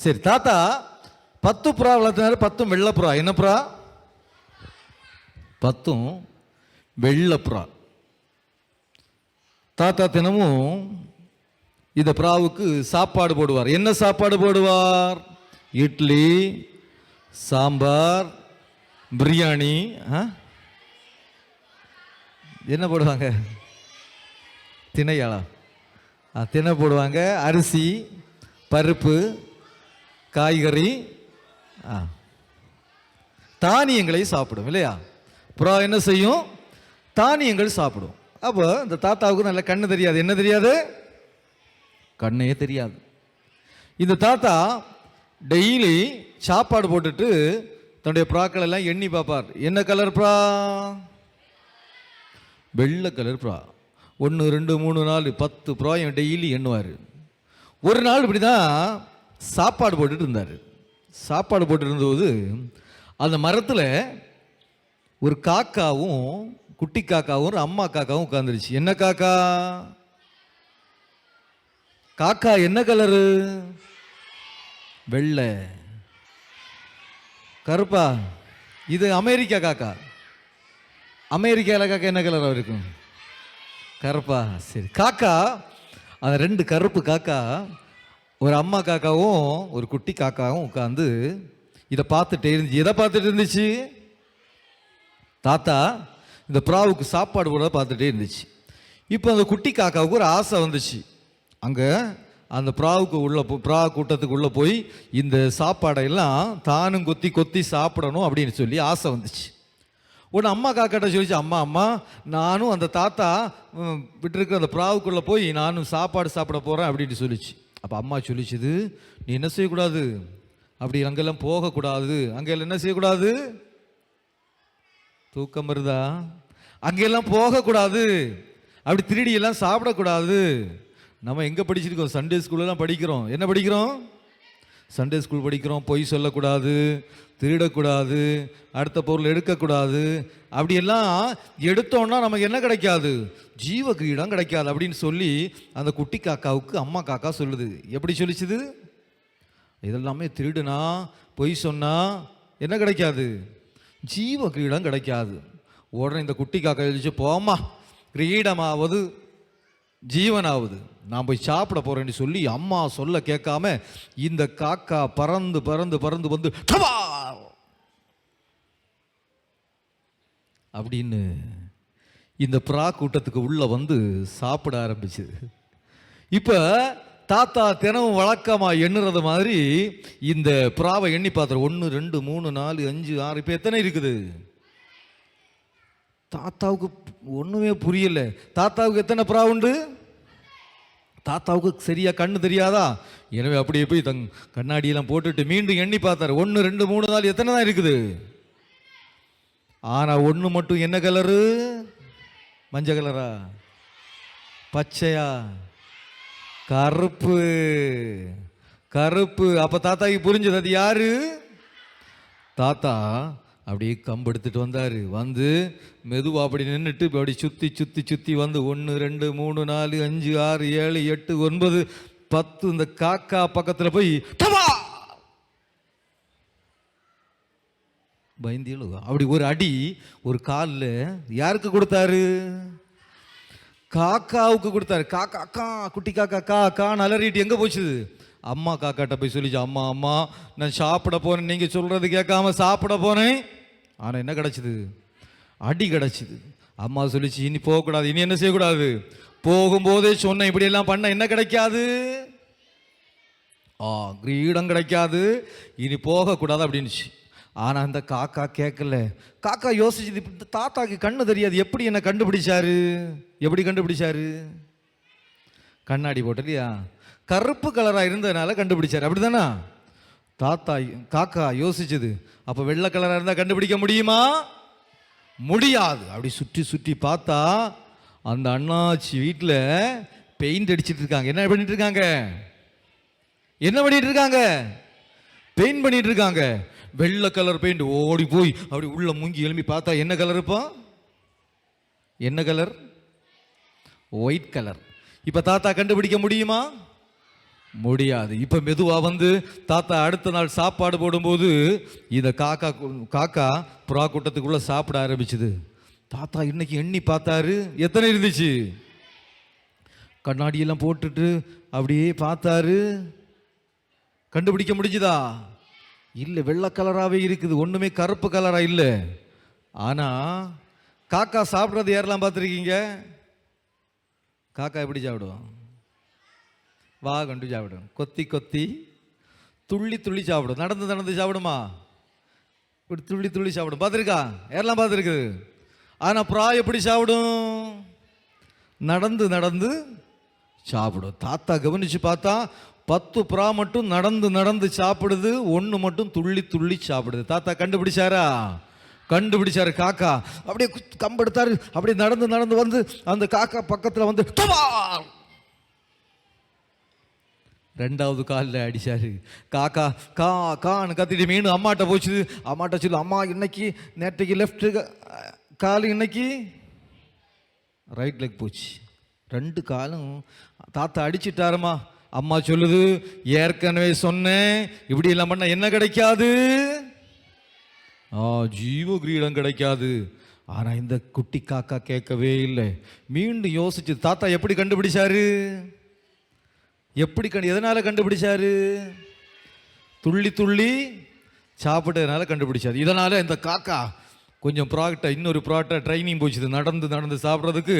சரி தாத்தா பத்து புறா வளர்த்தினாரு பத்தும் வெள்ளைப்புறா என்ன புறா? பத்தும் வெள்ளைப்புறா தாத்தா தினமும் இந்த புறாவுக்கு சாப்பாடு போடுவார். என்ன சாப்பாடு போடுவார்? இட்லி சாம்பார் பிரியாணி என்ன போடுவாங்க? திணையாளா. ஆ, திணை போடுவாங்க. அரிசி பருப்பு காய்கறி ஆ. தானியங்களை சாப்பிடும் இல்லையா? புறா என்ன செய்யும்? தானியங்கள் சாப்பிடும். அப்போ இந்த தாத்தாவுக்கு நல்ல கண்ணு தெரியாது. என்ன தெரியாது? கண்ணே தெரியாது. இந்த தாத்தா டெய்லி சாப்பாடு போட்டுட்டு தன்னுடைய புறாக்கள் எல்லாம் எண்ணி பார்ப்பார். என்ன கலர் புறா? வெள்ளை கலர் புறா. ஒன்று ரெண்டு மூணு நாலு பத்து புறாயும் டெய்லி எண்ணுவார். ஒரு நாள் இப்படி தான் சாப்பாடு போட்டுட்டு இருந்தார். சாப்பாடு போட்டுட்டு இருந்தபோது அந்த மரத்தில் ஒரு காக்காவும் குட்டி காக்காவும் ஒரு அம்மா காக்காவும் உட்காந்துருச்சு என்ன காக்கா? காக்கா என்ன கலரு வெள்ளை. கருப்பா இது அமெரிக்கா காக்கா. அமெரிக்காவில் காக்கா என்ன கலராக இருக்கும்? கருப்பா. சரி காக்கா அந்த ரெண்டு கருப்பு காக்கா ஒரு அம்மா காக்காவும் ஒரு குட்டி காக்காவும் உட்காந்து இதை பார்த்துட்டே இருந்துச்சு. எதை பார்த்துட்டு இருந்துச்சு? தாத்தா இந்த புறாவுக்கு சாப்பாடு போட பார்த்துட்டே இருந்துச்சு. இப்போ அந்த குட்டி காக்காவுக்கு ஒரு ஆசை வந்துச்சு. அங்கே அந்த புறாவுக்கு உள்ள போ- புறா கூட்டத்துக்கு உள்ளே போய் இந்த சாப்பாடையெல்லாம் தானும் கொத்தி கொத்தி சாப்பிடணும் அப்படின்னு சொல்லி ஆசை வந்துச்சு. உடனே அம்மா காக்காட்ட சொல்லிச்சு அம்மா அம்மா நானும் அந்த தாத்தா விட்டுருக்க அந்த புறாவுக்குள்ளே போய் நானும் சாப்பாடு சாப்பிட போகிறேன் அப்படின்னு சொல்லிச்சு. அப்போ அம்மா சொல்லிச்சுது நீ என்ன செய்யக்கூடாது? அப்படி அங்கெல்லாம் போகக்கூடாது. அங்கெல்லாம் என்ன செய்யக்கூடாது? தூக்கம் வருதா? அங்கெல்லாம் போகக்கூடாது. அப்படி திருடி எல்லாம் சாப்பிடக்கூடாது. நம்ம எங்கே படிச்சிருக்கோம்? சண்டே ஸ்கூல்லாம் படிக்கிறோம். என்ன படிக்கிறோம்? சண்டே ஸ்கூல் படிக்கிறோம் பொய் சொல்லக்கூடாது திருடக்கூடாது அடுத்த பொருள் எடுக்கக்கூடாது. அப்படியெல்லாம் எடுத்தோன்னா நமக்கு என்ன கிடைக்காது? ஜீவ கிரீடம் கிடைக்காது அப்படின்னு சொல்லி அந்த குட்டி காக்காவுக்கு அம்மா காக்கா சொல்லுது. எப்படி சொல்லிச்சுது? இதெல்லாமே திருடுனா பொய் சொன்னால் என்ன கிடைக்காது? ஜீவ கிரீடம் கிடைக்காது. உடனே இந்த குட்டி காக்கா எழுதிச்சு போமா கிரீடமாவது ஜீவனாவது. நான் போய் சாப்பிட போறேன்னு சொல்லி அம்மா சொல்ல கேட்காம இந்த காக்கா பறந்து பறந்து பறந்து வந்து "டபா!" அப்படின்னு இந்த புறா கூட்டத்துக்கு உள்ள வந்து சாப்பிட ஆரம்பிச்சுது இப்போ தாத்தா தினமும் வழக்கமாக எண்ணுறது மாதிரி இந்த புறாவை எண்ணி பார்த்துரு. ஒன்று ரெண்டு மூணு நாலு அஞ்சு ஆறு இப்போ எத்தனை இருக்குது? தாத்தாவுக்கு ஒன்றுமே புரியல. தாத்தாவுக்கு எத்தனை புறா உண்டு? தாத்தாவுக்கு சரியா கண்ணு தெரியாதா? எனவே அப்படியே போய் தங் கண்ணாடியெல்லாம் போட்டுட்டு மீண்டும் எண்ணி பார்த்தாரு. ஒன்று ரெண்டு மூணு நாள் எத்தனை தான் இருக்குது? ஆனால் ஒன்று மட்டும் என்ன கலரு? மஞ்சள் கலரா? பச்சையா? கருப்பு. கருப்பு. அப்போ தாத்தாக்கு புரிஞ்சது. அது யாரு? தாத்தா. அப்படியே கம்பு எடுத்துட்டு வந்து மெதுவாக அப்படி நின்றுட்டு இப்போ அப்படி சுற்றி சுற்றி சுற்றி வந்து ஒன்று ரெண்டு மூணு நாலு அஞ்சு ஆறு ஏழு எட்டு ஒன்பது பத்து இந்த காக்கா பக்கத்தில் போய் டபா! பயந்து அப்படி ஒரு அடி ஒரு காலில் யாருக்கு கொடுத்தாரு? காக்காவுக்கு கொடுத்தாரு. காக்கா அக்கா குட்டி காக்கா கா கான்னு நலறிட்டு எங்கே போச்சுது அம்மா காக்காட்ட போய் சொல்லிச்சு அம்மா அம்மா நான் சாப்பிட போனேன் நீங்கள் சொல்கிறது கேட்காம சாப்பிட போனேன் ஆனால் என்ன கிடச்சிது? அடி கிடச்சிது. அம்மா சொல்லிச்சு இனி போகக்கூடாது இனி என்ன செய்யக்கூடாது? போகும்போதே சொன்னேன் இப்படியெல்லாம் பண்ண என்ன கிடைக்காது? ஆ கிரீடம் கிடைக்காது. இனி போகக்கூடாது அப்படின்னுச்சு. ஆனால் அந்த காக்கா கேட்கல காக்கா யோசிச்சுது இப்படி இந்த தாத்தாக்கு கண்ணு தெரியாது. எப்படி என்னை கண்டுபிடிச்சாரு? எப்படி கண்டுபிடிச்சாரு? கண்ணாடி போட்டலையா இல்லையா கருப்பு கலராக இருந்ததுனால கண்டுபிடிச்சாரு. அப்படிதானா? தாத்தா காக்கா யோசிச்சது அப்போ வெள்ளை கலராக இருந்தால் கண்டுபிடிக்க முடியுமா? முடியாது. அப்படி சுற்றி சுற்றி பார்த்தா அந்த அண்ணாச்சி வீட்டில் பெயிண்ட் அடிச்சிட்டு இருக்காங்க. என்ன பண்ணிட்டு இருக்காங்க? என்ன பண்ணிட்டு இருக்காங்க? பெயிண்ட் பண்ணிட்டு இருக்காங்க. வெள்ளை கலர் பெயிண்ட் ஓடி போய் அப்படி உள்ள மூங்கி எழுப்பி பார்த்தா என்ன கலர் இப்போ? என்ன கலர் ஒயிட் கலர் இப்போ தாத்தா கண்டுபிடிக்க முடியுமா? முடியாது. இப்போ மெதுவாக வந்து தாத்தா அடுத்த நாள் சாப்பாடு போடும்போது இதை காக்கா கு- காக்கா புறா கூட்டத்துக்குள்ளே சாப்பிட ஆரம்பிச்சுது. தாத்தா இன்னைக்கு எண்ணி பார்த்தாரு. எத்தனை இருந்துச்சு? கண்ணாடியெல்லாம் போட்டுட்டு அப்படியே பார்த்தாரு. கண்டுபிடிக்க முடிஞ்சுதா? இல்லை வெள்ளை கலராகவே இருக்குது. ஒன்றுமே கருப்பு கலராக இல்லை. ஆனால் காக்கா சாப்பிட்றது யாரெல்லாம் பார்த்துருக்கீங்க? காக்கா எப்படி சாப்பிடும்? வா கண்டு சாப்பிடும் கொத்தி கொத்தி துள்ளி துள்ளி சாப்பிடும். நடந்து நடந்து சாப்பிடுமா? இப்படி துள்ளி துள்ளி சாப்பிடும். பார்த்துருக்கா? யாரெல்லாம் பார்த்துருக்குது ஆனால் புறா எப்படி சாப்பிடும்? நடந்து நடந்து சாப்பிடும். தாத்தா கவனிச்சு பார்த்தா பத்து புறா மட்டும் நடந்து நடந்து சாப்பிடுது. ஒன்று மட்டும் துள்ளி துள்ளி சாப்பிடுது. தாத்தா கண்டுபிடிச்சாரா? கண்டுபிடிச்சாரு காக்கா. அப்படியே குத்- கம்பெடுத்தாரு. அப்படியே நடந்து நடந்து வந்து அந்த காக்கா பக்கத்தில் வந்து "துபார்!" ரெண்டாவது காலில் அடிச்சாரு. காக்கா கா கான்னு கத்திட்டு மீன் அம்மாட்ட போச்சு அம்மாட்ட சொல்லு அம்மா இன்னைக்கு நேற்றைக்கு லெஃப்ட் கால் இன்னைக்கு? ரைட் லெக் போச்சு. ரெண்டு காலும் தாத்தா அடிச்சிட்டாருமா. அம்மா சொல்லுது ஏற்கனவே சொன்னேன். இப்படி எல்லாம் பண்ண என்ன கிடைக்காது? ஆ ஜீவ கிரீடம் கிடைக்காது. ஆனால் இந்த குட்டி காக்கா கேட்கவே இல்லை. மீண்டும் யோசிச்சு தாத்தா எப்படி கண்டுபிடிச்சாரு? எப்படி கண்டு எதனால் கண்டுபிடிச்சாரு? துள்ளி துள்ளி சாப்பிட்டதுனால கண்டுபிடிச்சாரு? இதனால் இந்த காக்கா கொஞ்சம் ப்ராடக்டை இன்னொரு ப்ராடக்டை ட்ரைனிங் போச்சுது. நடந்து நடந்து சாப்பிட்றதுக்கு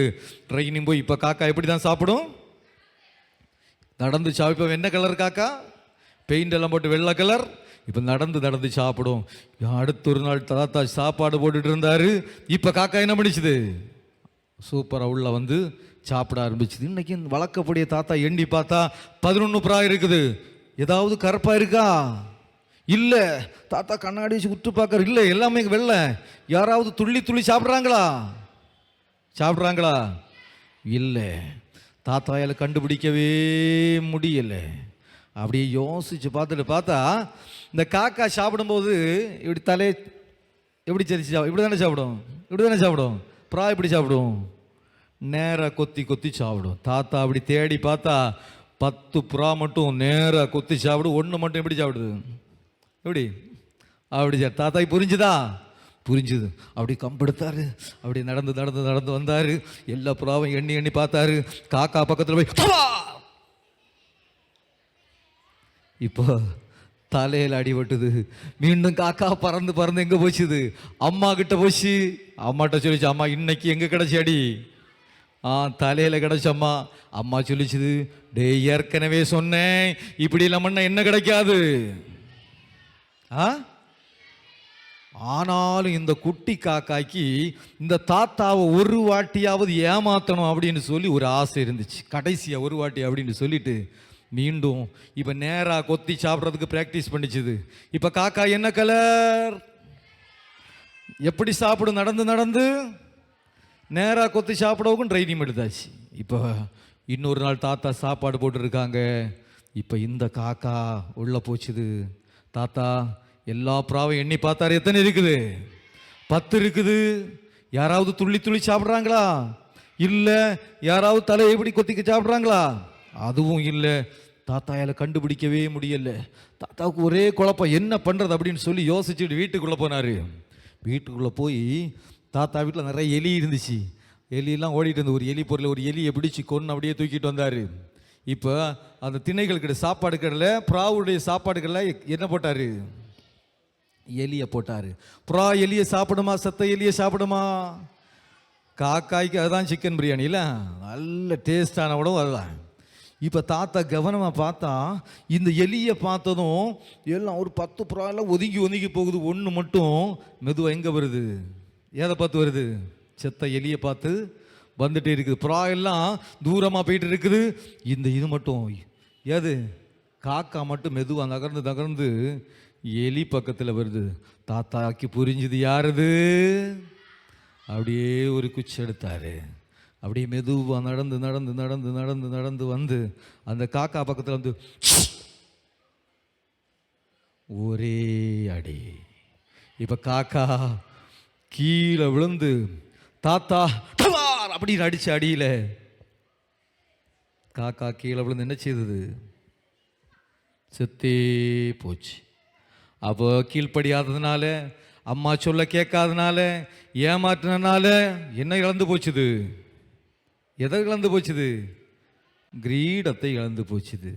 ட்ரைனிங் போய் இப்போ காக்கா எப்படி தான் சாப்பிடும்? நடந்து சாப்பிப்போம் என்ன கலர் காக்கா? பெயிண்ட் எல்லாம் போட்டு வெள்ளை கலர் இப்போ நடந்து நடந்து சாப்பிடும். அடுத்த ஒரு நாள் தாத்தா சாப்பாடு போட்டுட்டு இருந்தார். இப்போ காக்கா என்ன பண்ணிச்சுது? சூப்பராக உள்ளே வந்து சாப்பிட ஆரம்பிச்சுது. இன்னைக்கு வழக்கப்படிய தாத்தா எண்ணி பார்த்தா பதினொன்று புறா இருக்குது. ஏதாவது கருப்பா இருக்கா? இல்லை. தாத்தா கண்ணாடி வச்சு உற்று பார்க்கற இல்லை எல்லாமே வெள்ளை. யாராவது துள்ளி துள்ளி சாப்பிட்றாங்களா? சாப்பிட்றாங்களா? இல்லை. தாத்தாயால் கண்டுபிடிக்கவே முடியலை. அப்படியே யோசிச்சு பார்த்துட்டு பார்த்தா இந்த காக்கா சாப்பிடும்போது இப்படி தலையை எப்படி சரிச்சு சாப்பிடும் இப்படி தானே சாப்பிடும்? இப்படி தானே சாப்பிடும்? ப்ரா இப்படி சாப்பிடும்? நேராக கொத்தி கொத்தி சாப்பிடும். தாத்தா அப்படி தேடி பார்த்தா பத்து புறா மட்டும் நேராக கொத்தி சாப்பிடும் ஒன்று மட்டும் எப்படி சாப்பிடுது? எப்படி? அப்படி சா- புரிஞ்சுதா? புரிஞ்சுது. அப்படி கம்பெடுத்தாரு. அப்படி நடந்து நடந்து நடந்து வந்தார். எல்லா புறாவும் எண்ணி எண்ணி பார்த்தாரு. காக்கா பக்கத்தில் போய் இப்போ தலையில் அடிபட்டுது மீண்டும் காக்கா பறந்து பறந்து எங்கே போச்சுது? அம்மா கிட்ட போச்சு. அம்மாட்ட சொல்லிச்சு அம்மா இன்னைக்கு எங்கே கிடச்சி அடி? ஆ தலையில் கிடைச்சம்மா. அம்மா சொல்லிச்சுது டேய் ஏற்கனவே சொன்னேன். இப்படி இல்லாமன்னா என்ன கிடைக்காது? ஆ? ஆனாலும் இந்த குட்டி காக்காய்க்கு இந்த தாத்தாவை ஒரு வாட்டியாவது ஏமாத்தணும் அப்படின்னு சொல்லி ஒரு ஆசை இருந்துச்சு. கடைசியாக ஒரு வாட்டி அப்படின்னு சொல்லிட்டு மீண்டும் இப்போ நேராக கொத்தி சாப்பிட்றதுக்கு ப்ராக்டிஸ் பண்ணிச்சுது. இப்போ காக்கா என்ன கலர் எப்படி சாப்பிடும்? நடந்து நடந்து? நேராக கொத்தி சாப்பிடவும் ட்ரைனிங் எடுத்தாச்சு. இப்போ இன்னொரு நாள் தாத்தா சாப்பாடு போட்டுருக்காங்க. இப்போ இந்த காக்கா உள்ளே போச்சுது. தாத்தா எல்லா புறாவும் எண்ணி பார்த்தாரு எத்தனை இருக்குது? பத்து இருக்குது. யாராவது துள்ளி துள்ளி சாப்பிட்றாங்களா? இல்லை யாராவது தலையை எப்படி கொத்திக்க சாப்பிட்றாங்களா? அதுவும் இல்லை. தாத்தாயால் கண்டுபிடிக்கவே முடியல. தாத்தாவுக்கு ஒரே குழப்பம் என்ன பண்ணுறது அப்படின்னு சொல்லி யோசிச்சுட்டு வீட்டுக்குள்ளே போனார். வீட்டுக்குள்ளே போய் தாத்தா வீட்டில் நிறைய எலி இருந்துச்சு. எலியெல்லாம் ஓடிட்டு இருந்த ஒரு எலி பொருள் ஒரு எலியை பிடிச்சி கொன்று அப்படியே தூக்கிட்டு வந்தார். இப்போ அந்த திணைகள் கிட்ட சாப்பாடு கடல புறாவுடைய சாப்பாடு கடல என்ன போட்டார்? எலியை போட்டார். புறா எலியை சாப்பிடுமா? சத்த எலியை சாப்பிடுமா? காக்காய்க்கு அதுதான் சிக்கன் பிரியாணியில் நல்ல டேஸ்டான உணவு அதுதான். இப்போ தாத்தா கவனமாக பார்த்தா இந்த எலியை பார்த்ததும் எல்லாம் ஒரு பத்து புறாலாம் ஒதுங்கி ஒதுங்கி போகுது. ஒன்று மட்டும் மெதுவாக எங்கே வருது? எதை பார்த்து வருது? செத்த எலியை பார்த்து வந்துட்டே இருக்குது. புறா எல்லாம் தூரமாக போயிட்டு இருக்குது. இந்த இது மட்டும் ஏது காக்கா மட்டும் மெதுவாக நகர்ந்து நகர்ந்து எலி பக்கத்தில் வருது. தாத்தாக்கு புரிஞ்சுது யாருது? அப்படியே ஒரு குச்சி எடுத்தாரு. அப்படியே மெதுவாக நடந்து நடந்து நடந்து நடந்து நடந்து வந்து அந்த காக்கா பக்கத்தில் வந்து ஒரே அடி. இப்போ காக்கா கீழே விழுந்து தாத்தா அப்படின்னு அடிச்சு அடியில காக்கா கீழே விழுந்து என்ன செய்தது? செத்தே போச்சு. அப்போ கீழ்ப்படியாததுனால அம்மா சொல்ல கேட்காதனால ஏமாற்றினால என்ன இழந்து போச்சுது? எதை இழந்து போச்சுது? கிரீடத்தை இழந்து போச்சுது.